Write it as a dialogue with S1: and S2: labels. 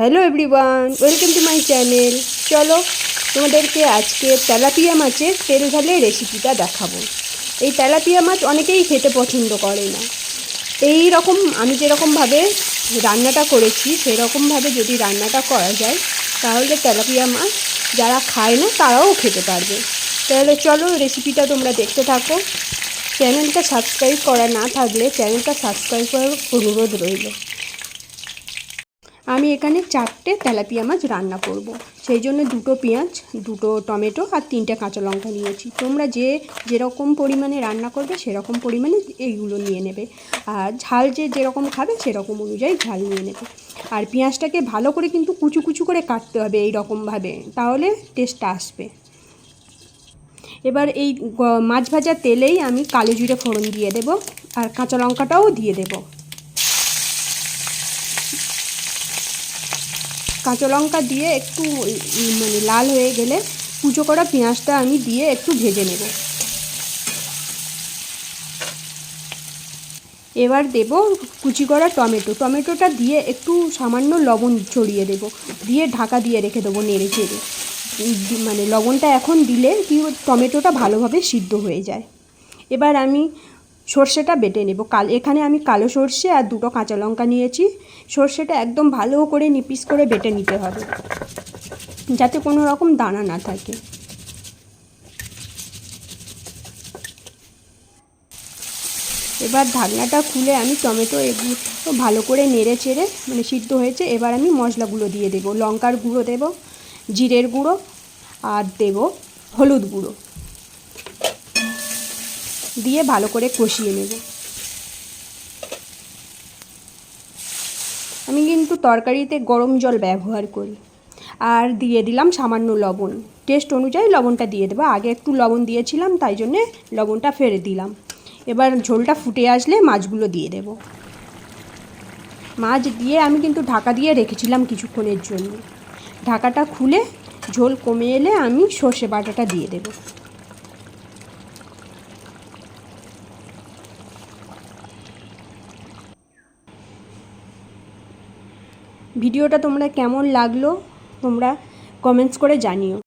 S1: Hello everyone welcome to my channel চলো, তোমাদেরকে আজকে তেলাপিয়া মাছের তেল ঝালে রেসিপিটা দেখাবো। এই তেলাপিয়া মাছ অনেকেই খেতে পছন্দ করে না। এই রকম, আমি যেরকমভাবে রান্নাটা করেছি, সেরকমভাবে যদি রান্নাটা করা যায়, তাহলে তেলাপিয়া মাছ যারা খায় না, তারাও খেতে পারবে। তাহলে চলো রেসিপিটা তোমরা দেখতে থাকো। চ্যানেলটা সাবস্ক্রাইব করা না থাকলে চ্যানেলটা সাবস্ক্রাইব করার অনুরোধ রইল। আমি এখানে চারটে তেলাপিয়া মাছ রান্না করব। সেই জন্য দুটো পেঁয়াজ, দুটো টমেটো আর তিনটে কাঁচা লঙ্কা নিয়েছি। তোমরা যে যেরকম পরিমাণে রান্না করবে সেরকম পরিমাণে এইগুলো নিয়ে নেবে। আর ঝাল যে যেরকম খাবে সেরকম অনুযায়ী ঝাল নিয়ে নেবে। আর পেঁয়াজটাকে ভালো করে কিন্তু কুচু কুচু করে কাটতে হবে এই রকমভাবে তাহলে টেস্টটা আসবে। এবার এই মাছ ভাজা তেলেই আমি কালো জিরে ফোড়ন দিয়ে দেব আর কাঁচা লঙ্কাটাও দিয়ে দেবো। কাঁচা লঙ্কা দিয়ে একটু মানে লাল হয়ে গেলে কুচো করা পেঁয়াজটা আমি দিয়ে একটু ভেজে নেব। এবার দেব কুচি করা টমেটো। টমেটোটা দিয়ে একটু সামান্য লবণ ছড়িয়ে দেব। দিয়ে ঢাকা দিয়ে রেখে দেবো নেড়ে চেড়ে। মানে লবণটা এখন দিলে কি টমেটোটা ভালোভাবে সিদ্ধ হয়ে যায়। এবার আমি সর্ষেটা বেটে নেব। কাল এখানে আমি কালো সর্ষে আর দুটো কাঁচা লঙ্কা নিয়েছি। সর্ষেটা একদম ভালো করে নিপিস করে বেটে নিতে হবে। যাতে কোনো রকম দানা না থাকে। এবার ঢাকনাটা খুলে আমি টমেটো এগুলো ভালো করে নেড়ে চেড়ে মানে সিদ্ধ হয়েছে। এবার আমি মশলাগুলো দিয়ে দেবো। লঙ্কার গুঁড়ো দেব, জিরের গুঁড়ো আর দেব হলুদ গুঁড়ো। দিয়ে ভালো করে কষিয়ে নেব। আমি কিন্তু তরকারিতে গরম জল ব্যবহার করি। আর দিয়ে দিলাম সামান্য লবণ। টেস্ট অনুযায়ী লবণটা দিয়ে দেবো। আগে একটু লবণ দিয়েছিলাম, তাই জন্যে লবণটা ফেলে দিলাম। এবার ঝোলটা ফুটে আসলে মাছগুলো দিয়ে দেব। মাছ দিয়ে আমি কিন্তু ঢাকা দিয়ে রেখেছিলাম কিছুক্ষণের জন্য। ঢাকাটা খুলে ঝোল কমে এলে আমি সর্ষে বাটাটা দিয়ে দেবো। ভিডিওটা তোমরা কেমন লাগল তোমরা কমেন্টস করে জানিও।